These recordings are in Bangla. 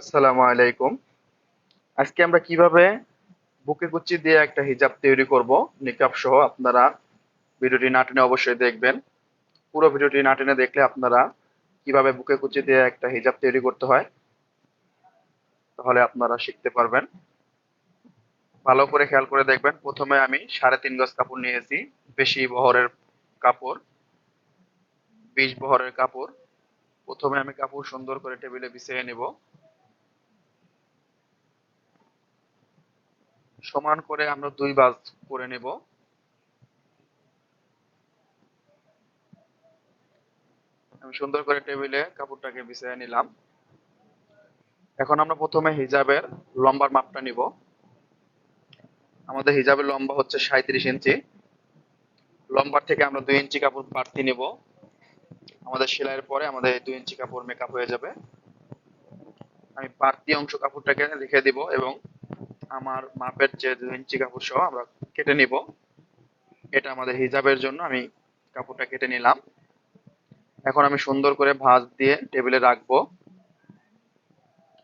আসসালামু আলাইকুম। আজকে আমরা কীভাবে বুকে কুচি দিয়ে একটা হিজাব তৈরি করব, নিকাব সহ আপনারা ভিডিওটি না টেনে অবশ্যই দেখবেন। পুরো ভিডিওটি না টেনে দেখলে আপনারা কীভাবে বুকে কুচি দিয়ে একটা হিজাব তৈরি করতে হয়, তাহলে আপনারা শিখতে পারবেন। ভালো করে খেয়াল করে দেখবেন, প্রথমে আমি সাড়ে তিন গজ কাপড় নিয়েছি, বেশি বহরের কাপড়, বিশ বহরের কাপড়। প্রথমে আমি কাপড় সুন্দর করে টেবিলে বিছিয়ে নেব। সমান করে আমরা দুই বাজ করে নেব। আমি সুন্দর করে টেবিলে কাপড়টাকে বিছিয়ে নিলাম। এখন আমরা প্রথমে হিজাবের লম্বার মাপটা নিব। আমাদের হিজাবের লম্বা হচ্ছে সাঁত্রিশ ইঞ্চি। লম্বার থেকে আমরা দুই ইঞ্চি কাপড় বাড়তি নিব। আমাদের সেলাইয়ের পরে আমাদের দুই ইঞ্চি কাপড় মেকআপ হয়ে যাবে। আমি বাড়তি অংশ কাপড়টাকে রেখে দিব এবং আমার মাপের যে দুই ইঞ্চি কাপড় সহ আমরা কেটে নিব। এটা আমাদের হিজাবের জন্য, আমি কাপড়টা কেটে নিলাম। এখন আমি সুন্দর করে ভাঁজ দিয়ে টেবিলে রাখব।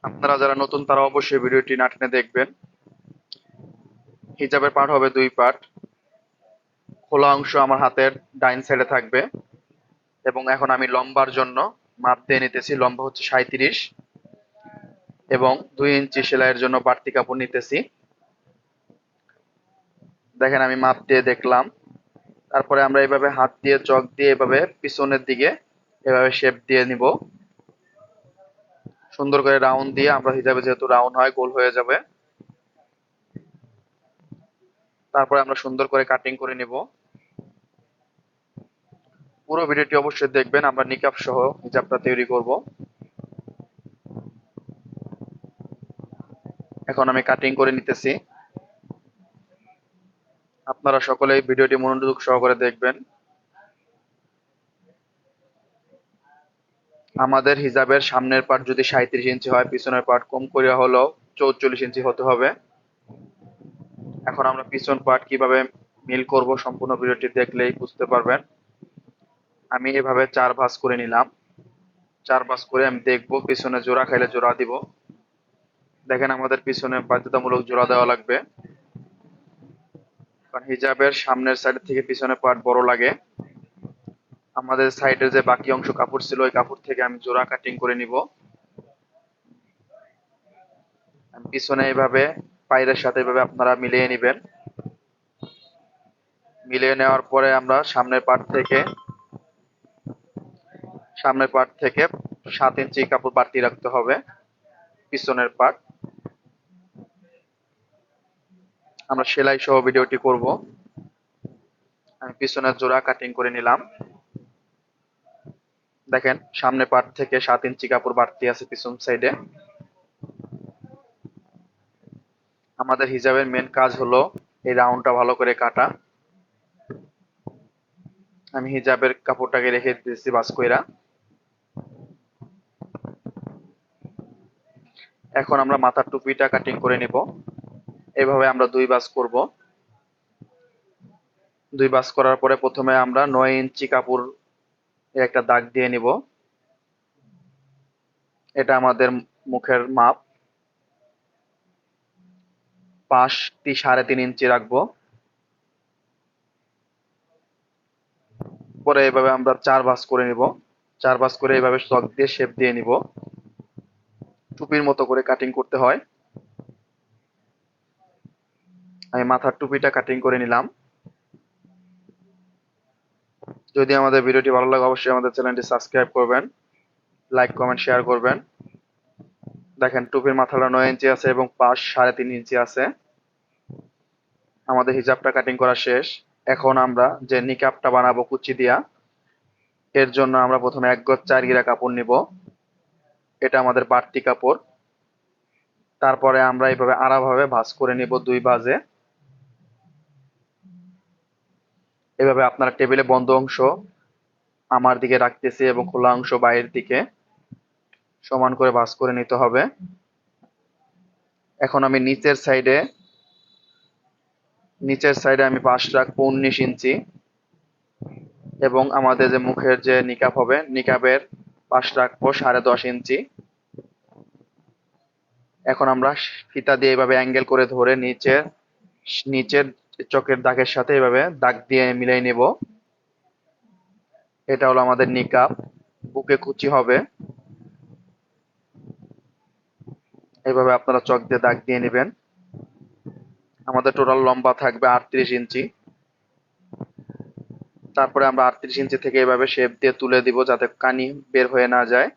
আপনারা যারা নতুন, তারা অবশ্যই ভিডিওটি নাটনে দেখবেন। হিজাবের পার্ট হবে দুই পার্ট। খোলা অংশ আমার হাতের ডাইন সাইডে থাকবে। এবং এখন আমি লম্বার জন্য মাপ দিয়ে নিতেছি। লম্বা হচ্ছে সাঁত্রিশ এবং দুই ইঞ্চি সেলাইয়ের জন্য বাড়তি কাপড় নিতেছি। দেখেন আমি মাপ দিয়ে দেখলাম। তারপরে আমরা এভাবে হাত দিয়ে, চক দিয়ে এভাবে পিছনের দিকে এভাবে শেপ দিয়ে নিব। সুন্দর করে রাউন্ড দিয়ে আমরা হিসাবে যেহেতু রাউন্ড হয়, গোল হয়ে যাবে। তারপরে আমরা সুন্দর করে কাটিং করে নিব। পুরো ভিডিওটি অবশ্যই দেখবেন, আমরা নিকাপ সহ হিজাবটা তৈরি করব। এখন আমি কাটিং করে নিতেছি। আপনারা সকলেই ভিডিওটি মনোযোগ সহকারে দেখবেন। আমাদের হিজাবের সামনের পার্ট যদি সাঁত্রিশ ইঞ্চি হয়, পিছনের পার্ট কম করে হলো চৌচল্লিশ ইঞ্চি হতে হবে। এখন আমরা পিছন পার্ট কীভাবে মিল করব সম্পূর্ণ ভিডিওটি দেখলেই বুঝতে পারবেন। আমি এভাবে চার ভাঁজ করে নিলাম। চার ভাঁজ করে আমি দেখব, পিছনে জোড়া খাইলে জোড়া দিব। দেখেন আমাদের পিছনে বাধ্যতামূলক জোড়া দেওয়া লাগবে। কারণ হিজাবের সামনের সাইড থেকে পিছনে পার্ট বড় লাগে। আমাদের সাইডের যে বাকি অংশ কাপড় ছিল, ওই কাপড় থেকে আমি জোড়া কাটিং করে নিব। পিছনে এইভাবে, পায়ের সাথে এভাবে আপনারা মিলিয়ে নেবেন। মিলিয়ে নেওয়ার পরে আমরা সামনের পার্ট থেকে, সামনের পার্ট থেকে সাত ইঞ্চি কাপড় বাড়তি রাখতে হবে, পিছনের পার্ট আমরা সেলাই সহ ভিডিওটি করব। আমি পিছনের জোড়া কাটিং করে নিলাম। দেখেন, সামনে পার্ট থেকে সাত ইঞ্চি কাপড় বাড়তি আছে পিছন সাইডে আমাদের হিজাবের মেন কাজ হলো এই রাউন্ডটা ভালো করে কাটা। আমি হিজাবের কাপড়টাকে রেখে দিয়েছি বাস কইরা। এখন আমরা মাথার টুপিটা কাটিং করে নিব। এভাবে আমরা দুই বাস করব। দুই বাস করার পরে প্রথমে আমরা নয় ইঞ্চি কাপড় একটা দাগ দিয়ে নিব। এটা আমাদের মুখের মাপ। পাশটি সাড়ে তিন ইঞ্চি রাখব। পরে এভাবে আমরা চার বাস করে নিব। চার বাস করে এভাবে চক দিয়ে শেপ দিয়ে নিব। টুপির মতো করে কাটিং করতে হয়। আমি মাথার টুপিটা কাটিং করে নিলাম। যদি আমাদের ভিডিওটি ভালো লাগে, অবশ্যই আমাদের চ্যানেলটি সাবস্ক্রাইব করবেন লাইক কমেন্ট শেয়ার করবেন। দেখেন, টুপির মাথাটা নয় ইঞ্চি আছে এবং পাশ সাড়ে তিন ইঞ্চি আছে। আমাদের হিজাবটা কাটিং করা শেষ। এখন আমরা যে নিকাপটা বানাবো কুচি দিয়া, এর জন্য আমরা প্রথমে এক গজ চার গিরা কাপড় নিব। এটা আমাদের বাড়তি কাপড়। তারপরে আমরা এইভাবে আড়াভাবে ভাঁজ করে নিব দুই ভাঁজে। এভাবে আপনারা টেবিলে বন্ধ অংশ আমার দিকে রাখতেছি এবং খোলা অংশ বাইরের দিকে সমান করে ভাঁজ করে নিতে হবে। এখন আমি নিচের সাইডে নিচের সাইডে আমি পাশ রাখব উনিশ ইঞ্চি এবং আমাদের যে মুখের যে নিকাপ হবে নিকাপের পাশ রাখব সাড়ে দশ ইঞ্চি। এখন আমরা ফিতা দিয়ে এভাবে অ্যাঙ্গেল করে ধরে নিচে নিচের চোখের দাগের সাথে এভাবে দাগ দিয়ে মিলাই নেব। এটা হলো আমাদের নিকাপ বুকে কুচি হবে। এভাবে আপনারা চক দিয়ে দাগ দিয়ে নেবেন। আমাদের টোটাল লম্বা থাকবে আটত্রিশ ইঞ্চি। তারপরে আমরা আটত্রিশ ইঞ্চি থেকে এভাবে শেপ দিয়ে তুলে দিব যাতে কানি বের হয়ে না যায়।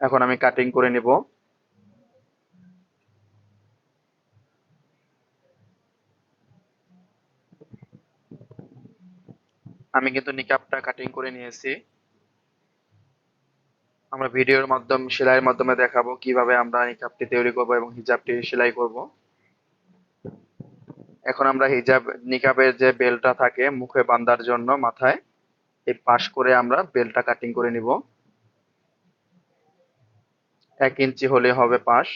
এখন আমি কাটিং করে নিব। আমি কিন্তু নিকাপটা কাটিং করে নিয়েছি। আমরা ভিডিওর মাধ্যমে, সেলাইয়ের মাধ্যমে দেখাবো কীভাবে আমরা নিকাপটি তৈরি করব এবং হিজাবটি সেলাই করব। এখন আমরা হিজাব, নিকাবের যে বেলটা থাকে মুখে বান্ধার জন্য মাথায়, এই পাশ করে আমরা বেলটা কাটিং করে নিব। এক ইঞ্চি হলে হবে পাশ।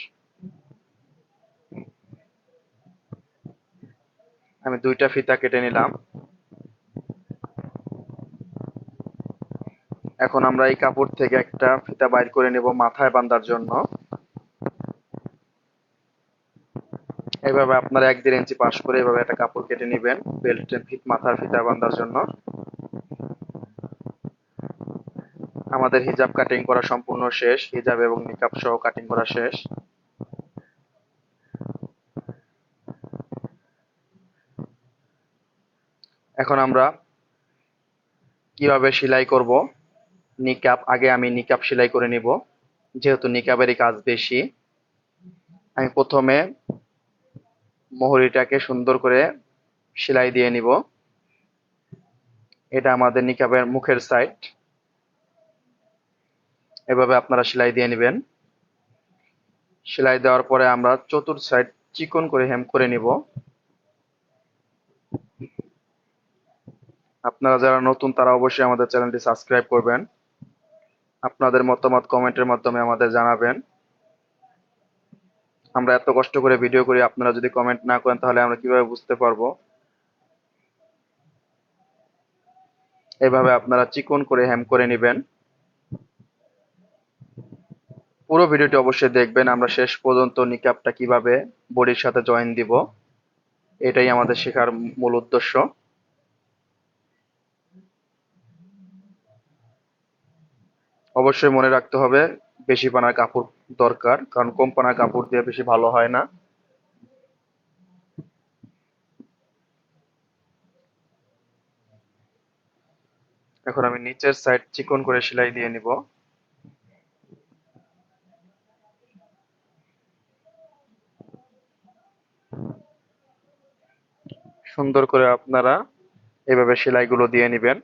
আমি দুইটা ফিতা কেটে নিলাম। এখন আমরা এই কাপড় থেকে একটা ফিতা বাইর করে নেব মাথায় বাঁধার জন্য। এভাবে আপনারা এক দেড় ইঞ্চি পাশ করে এভাবে একটা কাপড় কেটে নেবেন, বেল্ট ফিট মাথার ফিতা বাঁধার জন্য। আমাদের হিজাব কাটিং করা সম্পূর্ণ শেষ, হিজাব এবং নিকাব সহ কাটিং করা শেষ। এখন আমরা কীভাবে সেলাই করব? নিকাব, আগে আমি নিকাব সেলাই করে নিব, যেহেতু নিকাবেরই কাজ বেশি। আমি প্রথমে মোহরিটাকে সুন্দর করে সেলাই দিয়ে নিব। এটা আমাদের নিকাবের মুখের সাইড এভাবে আপনারা সেলাই দিয়ে নেবেন। সেলাই দেওয়ার পরে আমরা চতুর্থ সাইড চিকন করে হেম করে নিব। আপনারা যারা নতুন, তারা অবশ্যই আমাদের চ্যানেলটি সাবস্ক্রাইব করবেন। আপনাদের মতামত কমেন্টের মাধ্যমে আমাদের জানাবেন। আমরা এত কষ্ট করে ভিডিও করি, আপনারা যদি কমেন্ট না করেন, তাহলে আমরা কীভাবে বুঝতে পারব? এভাবে আপনারা চিকন করে হেম করে নেবেন। পুরো ভিডিওটি অবশ্যই দেখবেন। আমরা শেষ পর্যন্ত নিকাবটা কীভাবে বডির সাথে জয়েন দিব, এটাই আমাদের শেখার মূল উদ্দেশ্য। অবশ্যই মনে রাখতে হবে, বেশি পানার কাপড় দরকার, কারণ কম পানার কাপড় দিয়ে বেশি ভালো হয় না। এখন আমি নিচের সাইড চিকন করে সেলাই দিয়ে নিব। সুন্দর করে আপনারা এভাবে সেলাইগুলো দিয়ে নেবেন।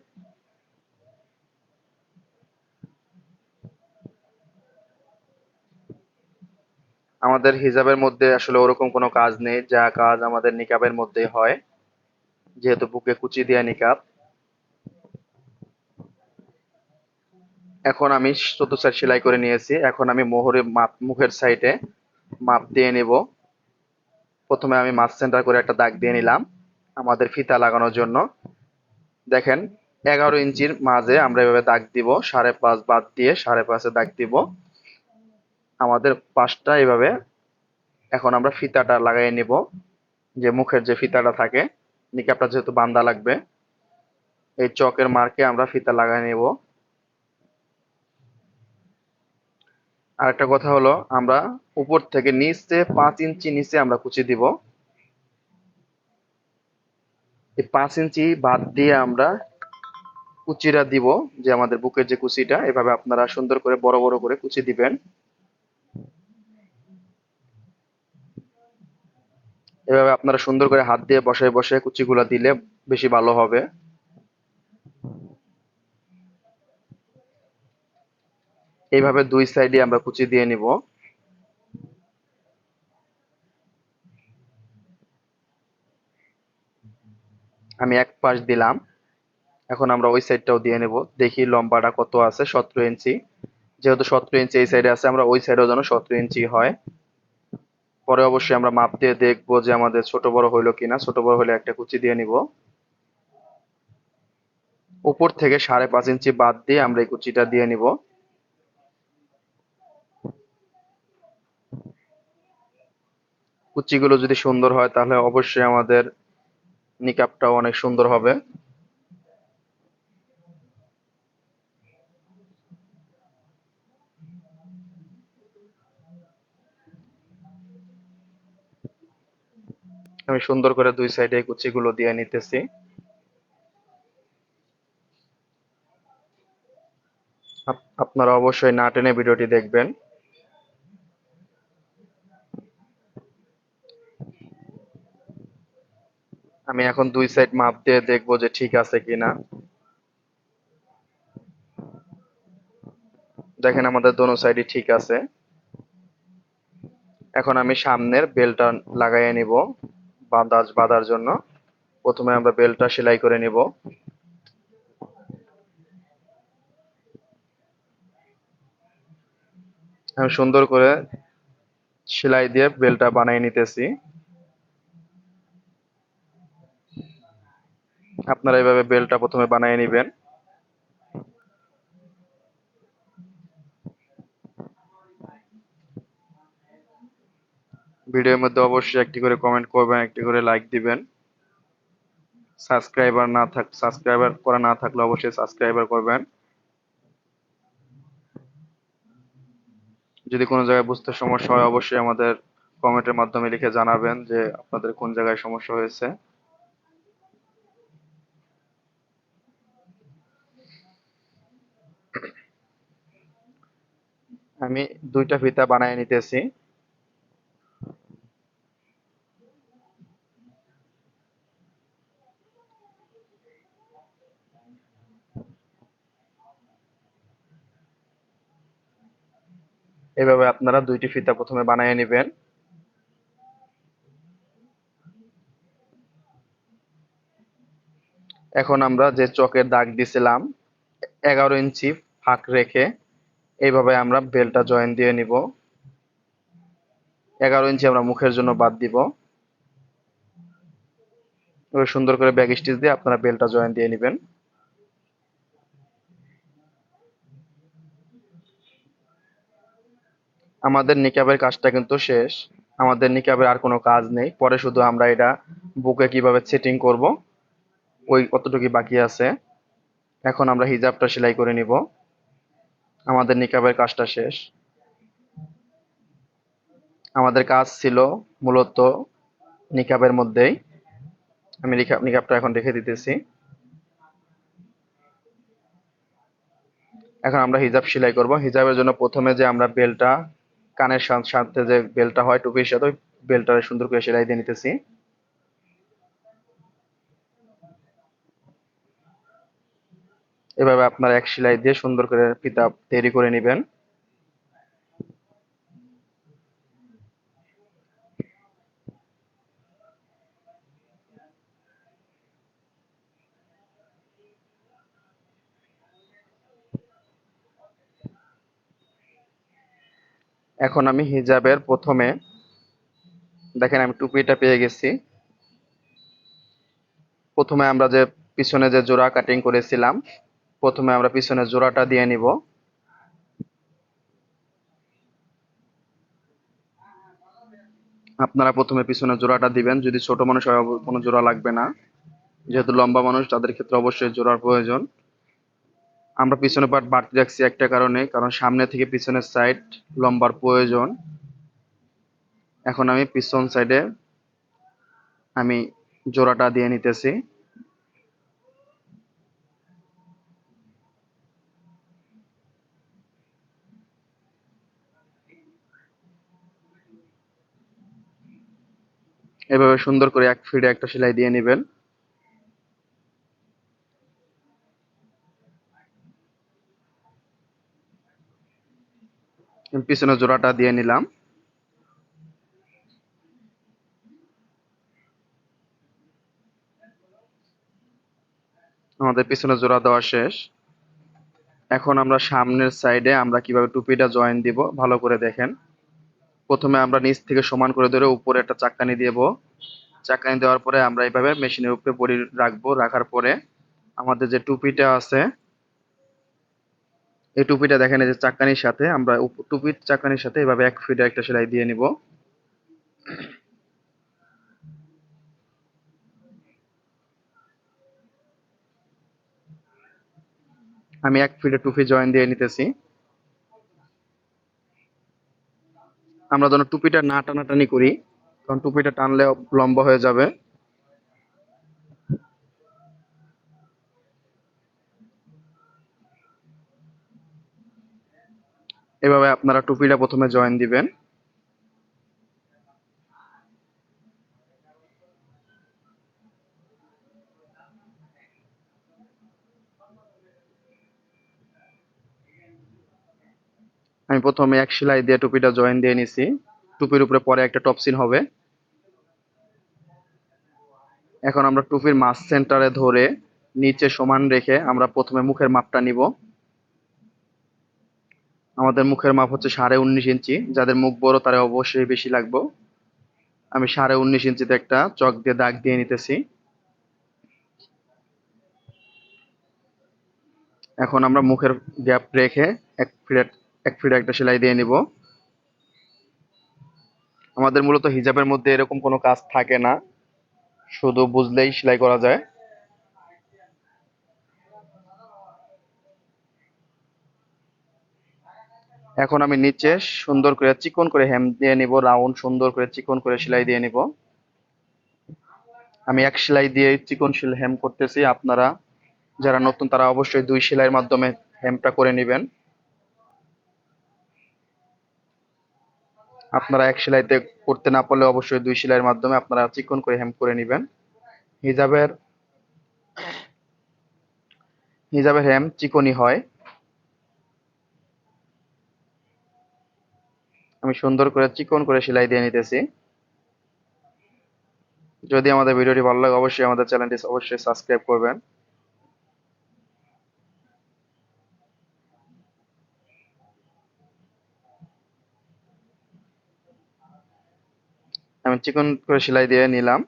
আমাদের হিজাবের মধ্যে আসলে ওরকম কোনো কাজ নেই, যা কাজ আমাদের নিকাবের মধ্যে হয়, যেহেতু বুকে কুচি দেয়া নিকাব। এখন আমি চতুর্থ সাইড সেলাই করে নিয়েছি, এখন আমি মোহরে মাপ, মুখের সাইডে মাপ দিয়ে নিব। প্রথমে আমি মাছ সেন্টার করে একটা দাগ দিয়ে নিলাম, আমাদের ফিতা লাগানোর জন্য। দেখেন, এগারো ইঞ্চির মাঝে আমরা এভাবে দাগ দিব, সাড়ে পাঁচ বাদ দিয়ে সাড়ে পাঁচে দাগ দিব। আমাদের পাশটা এভাবে এখন আমরা ফিতাটা লাগাই নিব। যে মুখের যে ফিতাটা থাকে, নিকাপটা যেহেতু বান্দা লাগবে, এই চকের মার্কে আমরা ফিতা লাগাই নেব। আরেকটা কথা হলো, আমরা উপর থেকে নিচে, পাঁচ ইঞ্চি নিচে আমরা কুচি দিব। এই পাঁচ ইঞ্চি বাদ দিয়ে আমরা কুচিটা দিব, যে আমাদের বুকের যে কুচিটা, এভাবে আপনারা সুন্দর করে বড় বড় করে কুচি দিবেন। এভাবে আপনারা সুন্দর করে হাত দিয়ে বসায় বসায় কুচিগুলো দিলে বেশি ভালো হবে। এইভাবে দুই সাইডে আমরা কুচি দিয়ে নিব। আমি এক পাশ দিলাম। এখন আমরা ওই সাইডটাও দিয়ে নেব। দেখি লম্বাটা কত আছে, সতেরো ইঞ্চি। যেহেতু সতেরো ইঞ্চি এই সাইডে আছে, আমরা ওই সাইডেও যেন সতেরো ইঞ্চি হয়। পরে অবশ্যই আমরা মাপ দিয়ে দেখব যে আমাদের ছোট বড় হইল কিনা। ছোট বড় হলে একটা কুচি দিয়ে নিব। উপর থেকে সাড়ে পাঁচ ইঞ্চি বাদ দিয়ে আমরা এই কুচিটা দিয়ে নিব। কুচিগুলো যদি সুন্দর হয়, তাহলে অবশ্যই আমাদের নিকাপটাও অনেক সুন্দর হবে। আমি সুন্দর করে দুই সাইডে কুচিগুলো দিয়ে নিতেছি। আপ- আপনারা অবশ্যই না টেনে ভিডিওটি দেখবেন। আমি এখন দুই সাইড মাপ দিয়ে দেখব যে ঠিক আছে কিনা। দেখেন আমাদের দোনো সাইডই ঠিক আছে। এখন আমি সামনের বেলটা লাগাইয়ে নিব। বাঁধাজ বাঁধার জন্য। প্রথমে আমরা বেলটা সেলাই করে নিব। আমি সুন্দর করে সেলাই দিয়ে বেলটা বানিয়ে নিতেছি। আপনারা এইভাবে বেলটা প্রথমে বানিয়ে নেবেন। ভিডিওর মধ্যে অবশ্যই একটি করে কমেন্ট করবেন, একটি করে লাইক দিবেন। সাবস্ক্রাইবার না থাক সাবস্ক্রাইবার করা না থাকলে অবশ্যই সাবস্ক্রাইবার করবেন। যদি কোনো জায়গায় বুঝতে সমস্যা হয়, অবশ্যই আমাদের কমেন্টের মাধ্যমে লিখে জানাবেন যে আপনাদের কোন জায়গায় সমস্যা হয়েছে। আমি দুইটা ফিতা বানিয়ে নিতেছি। এভাবে আপনারা দুইটি ফিতা প্রথমে বানিয়ে নেবেন। এখন আমরা যে চকের দাগ দিছিলাম, এগারো ইঞ্চি ফাঁক রেখে এইভাবে আমরা বেলটা জয়েন দিয়ে নিব। এগারো ইঞ্চি আমরা মুখের জন্য বাদ দিব। সুন্দর করে ব্যাগ স্টিচ দিয়ে আপনারা বেলটা জয়েন দিয়ে নেবেন। আমাদের নিকাবের কাজটা কিন্তু শেষ। আমাদের নিকাবের আর কোনো কাজ নেই। পরে শুধু আমরা এটা বুকে কীভাবে সেটিং করব, ওই কতটুকু বাকি আছে। এখন আমরা হিজাবটা সেলাই করে নিব। আমাদের নিকাবের কাজটা শেষ। আমাদের কাজ ছিল মূলত নিকাবের মধ্যেই। আমি নিকাব নিকাবটা এখন রেখে দিতেছি। এখন আমরা হিজাব সেলাই করব। হিজাবের জন্য প্রথমে যে আমরা বেলটা কানের সাথে যে বেলটা হয় টুপির সাথে, ওই বেলটা সুন্দর করে সেলাই দিয়ে নিতেছি। এভাবে আপনারা এক সেলাই দিয়ে সুন্দর করে ফিতা তৈরি করে নেবেন। এখন আমি হিজাবের প্রথমে, দেখেন আমি টুপিটা পেয়ে গেছি। প্রথমে আমরা যে পিছনে যে জোড়া কাটিং করেছিলাম, প্রথমে আমরা পিছনে জোড়াটা দিয়ে নিব। আপনারা প্রথমে পিছনে জোড়াটা দিবেন। যদি ছোট মানুষ হয়, কোনো জোড়া লাগবে না। যেহেতু লম্বা মানুষ, তাদের ক্ষেত্রে অবশ্যই জোড়ার প্রয়োজন। আমরা পিছনে পার্ট বাড়তি রাখছি একটা কারণে, কারণ সামনে থেকে পিছনের সাইড লম্বার প্রয়োজন। এখন আমি পিছন সাইডে আমি জোড়াটা দিয়ে নিতেছি। এভাবে সুন্দর করে এক ফিডে একটা সেলাই দিয়ে নেবেন। পিছনে জোড়াটা দিয়ে নিলাম। আমাদের পিছনে জোড়া দেওয়া শেষ। এখন আমরা সামনের সাইডে আমরা কীভাবে টুপিটা জয়েন দিব, ভালো করে দেখেন। প্রথমে আমরা নিচ থেকে সমান করে ধরে উপরে একটা চাক্কানি দেব। চাক্কানি দেওয়ার পরে আমরা এইভাবে মেশিনের উপরে বড়ি রাখব। রাখার পরে আমাদের যে টুপিটা আছে এই টুপিটা দেখেন, এই যে চাকানির সাথে, আমরা টুপির চাকানির সাথে এভাবে এক ফিটে একটা সেলাই দিয়ে নিব। আমি এক ফিটে টুপি জয়েন দিয়ে নিতেছি। আমরা যেন টুপিটা না টানাটানি করি, কারণ টুপিটা টানলে লম্বা হয়ে যাবে। এভাবে আপনারা টুপিটা প্রথমে জয়েন দিবেন। আমি প্রথমে এক সেলাই দিয়ে টুপিটা জয়েন দিয়ে নিছি। টুপির উপরে পরে একটা টপসিন হবে। এখন আমরা টুপির মাছ সেন্টারে ধরে নিচে সমান রেখে আমরা প্রথমে মুখের মাপটা নিব। আমাদের মুখের মাপ হচ্ছে সাড়ে উনিশ ইঞ্চি। যাদের মুখ বড়, তারা অবশ্যই বেশি লাগবে। আমি সাড়ে উনিশ ইঞ্চিতে একটা চক দিয়ে দাগ দিয়ে নিতেছি। এখন আমরা মুখের গ্যাপ রেখে এক ফিট এক ফিট একটা সেলাই দিয়ে নিব। আমাদের মূলত হিজাবের মধ্যে এরকম কোনো কাজ থাকে না। শুধু বুঝলেই সেলাই করা যায়। এখন আমি নিচে সুন্দর করে চিকন করে হেম দিয়ে নিব, রাউন্ড সুন্দর করে চিকন করে সেলাই দিয়ে নিব। আমি এক সেলাই দিয়ে চিকন সেলাই হেম করতেছি, আপনারা যারা নতুন তারা অবশ্যই দুই সেলাইয়ের মাধ্যমে হেমটা করে নেবেন। আপনারা এক সেলাইতে করতে না পারলে অবশ্যই দুই সেলাইয়ের মাধ্যমে আপনারা চিকন করে হেম করে নেবেন। হিজাবের হিজাবের হেম চিকনই হয়। আমি সুন্দর করে চিকন করে সেলাই দিয়ে নিতেছি। যদি আমাদের ভিডিওটি ভালো লাগে, অবশ্যই আমাদের চ্যানেলটি অবশ্যই সাবস্ক্রাইব করবেন। আমি চিকন করে সেলাই দিয়ে নিলাম।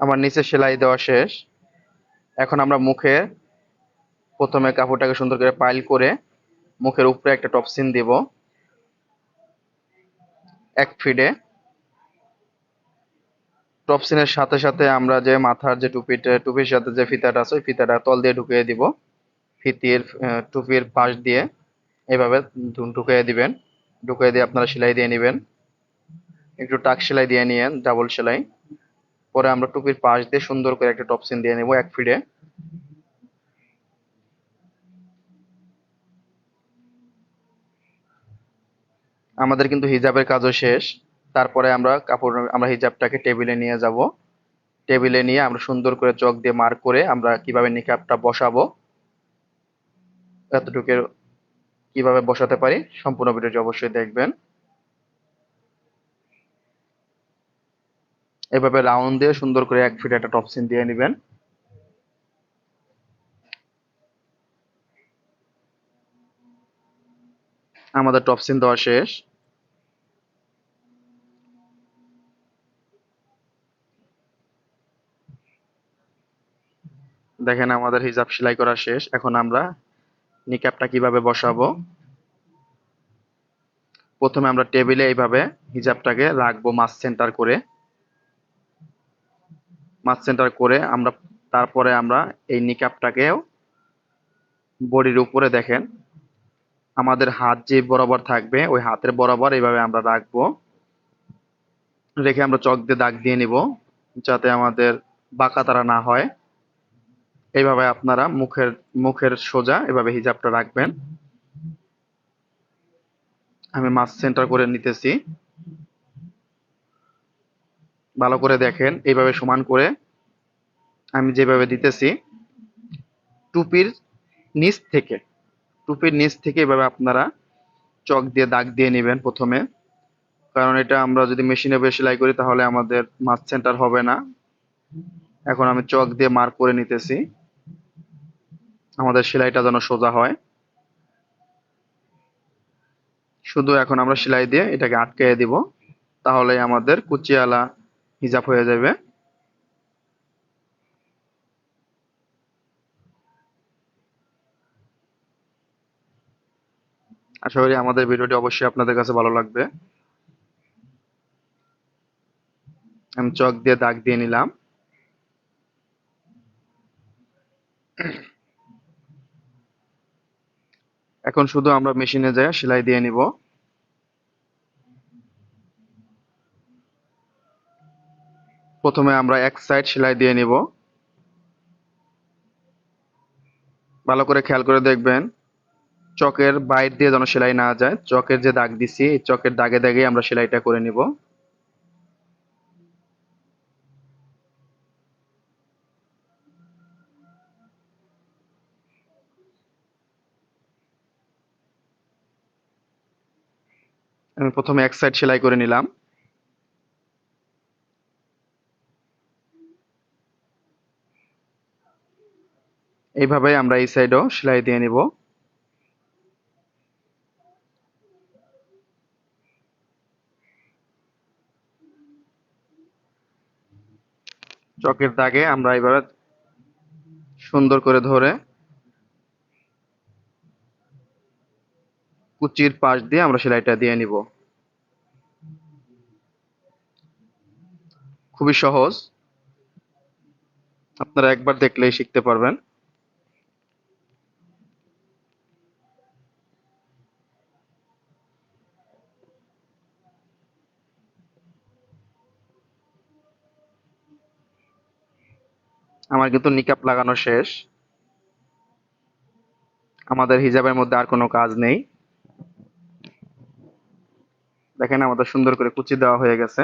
আমার নিচে সেলাই দেওয়া শেষ। এখন আমরা মুখে প্রথমে কাপড়টাকে সুন্দর করে পাইল করে মুখের উপরে একটা টপসিন দিব। এক ফিডে টপসিনের সাথে সাথে আমরা যে মাথার যে টুপিটা, টুপির সাথে যে ফিতাটা আছে, ওই ফিতাটা তল দিয়ে ঢুকিয়ে দিব। ফিতির টুপির পাশ দিয়ে এভাবে ঢুকিয়ে দিবেন। ঢুকিয়ে দিয়ে আপনারা সেলাই দিয়ে নেবেন। একটু টাক সেলাই দিয়ে নিয়েন ডাবল সেলাই। পরে আমরা টুপির পাশ দিয়ে সুন্দর করে একটা টপসিন দিয়ে নেব এক ফিডে আমাদের কিন্তু হিজাবের কাজও শেষ। তারপরে আমরা কাপড়, আমরা হিজাবটাকে টেবিলে নিয়ে যাব। টেবিলে নিয়ে আমরা সুন্দর করে চক দিয়ে মার্ক করে আমরা কীভাবে নিকাবটা বসাবো এতটুকু কীভাবে বসাতে পারি সম্পূর্ণ ভিডিওটি অবশ্যই দেখবেন। এভাবে রাউন্ড দিয়ে সুন্দর করে এক ফিট একটা টপসিন দিয়ে নেবেন। আমাদের টপসিন দেওয়া শেষ। দেখেন আমাদের হিজাব সেলাই করা শেষ। এখন আমরা নিকাবটা কীভাবে বসাবো? প্রথমে আমরা টেবিলে এইভাবে হিজাবটাকে রাখব মাছ সেন্টার করে। মাছ সেন্টার করে আমরা তারপরে আমরা এই নিকাবটাকেও বডির উপরে দেখেন, আমাদের হাত যে বরাবর থাকবে, ওই হাতের বরাবর এইভাবে আমরা রাখব। রেখে আমরা চক দিয়ে দাগ দিয়ে নিব, যাতে আমাদের বাঁকা তারা না হয়। এইভাবে আপনারা মুখের মুখের সোজা এভাবে হিজাবটা রাখবেন। আমি মাছ সেন্টার করে নিতেছি। ভালো করে দেখেন, এইভাবে সমান করে আমি যেভাবে দিতেছি, টুপির নিচ থেকে, টুপির নিচ থেকে এভাবে আপনারা চক দিয়ে দাগ দিয়ে নেবেন প্রথমে। কারণ এটা আমরা যদি মেশিনে বেশি সেলাই করি তাহলে আমাদের মাছ সেন্টার হবে না। এখন আমি চক দিয়ে মার্ক করে নিতেছি। আমাদের সেলাইটা যেন সোজা হয়। শুধু এখন আমরা সেলাই দিয়ে এটাকে আটকে দিব। তাহলে আমাদের কুচিয়ালা হিজাব হয়ে যাবে। আশা করি আমাদের ভিডিওটি অবশ্যই আপনাদের কাছে ভালো লাগবে। আমি চক দিয়ে দাগ দিয়ে নিলাম। এখন শুধু আমরা মেশিনে যাই, সেলাই দিয়ে নিব। প্রথমে আমরা এক সাইড সেলাই দিয়ে নিব। ভালো করে খেয়াল করে দেখবেন, চকের বাইর দিয়ে যেন সেলাই না যায়। চকের যে দাগ দিছি, এই চকের দাগে দাগে আমরা সেলাইটা করে নিব। আমি প্রথমে এক সাইড সেলাই করে নিলাম। এইভাবে আমরা এই সাইডও সেলাই দিয়ে নিব। চকের দাগে আমরা এইভাবে সুন্দর করে ধরে কুচির পাশ দিয়ে আমরা সেলাইটা দিয়ে নিব। খুবই সহজ। আপনারা একবার দেখলেই শিখতে পারবেন। আমার কিন্তু নিকাপ লাগানো শেষ। আমাদের হিজাবের মধ্যে আর কোনো কাজ নেই। দেখেন আমাদের সুন্দর করে কুচি দেওয়া হয়ে গেছে।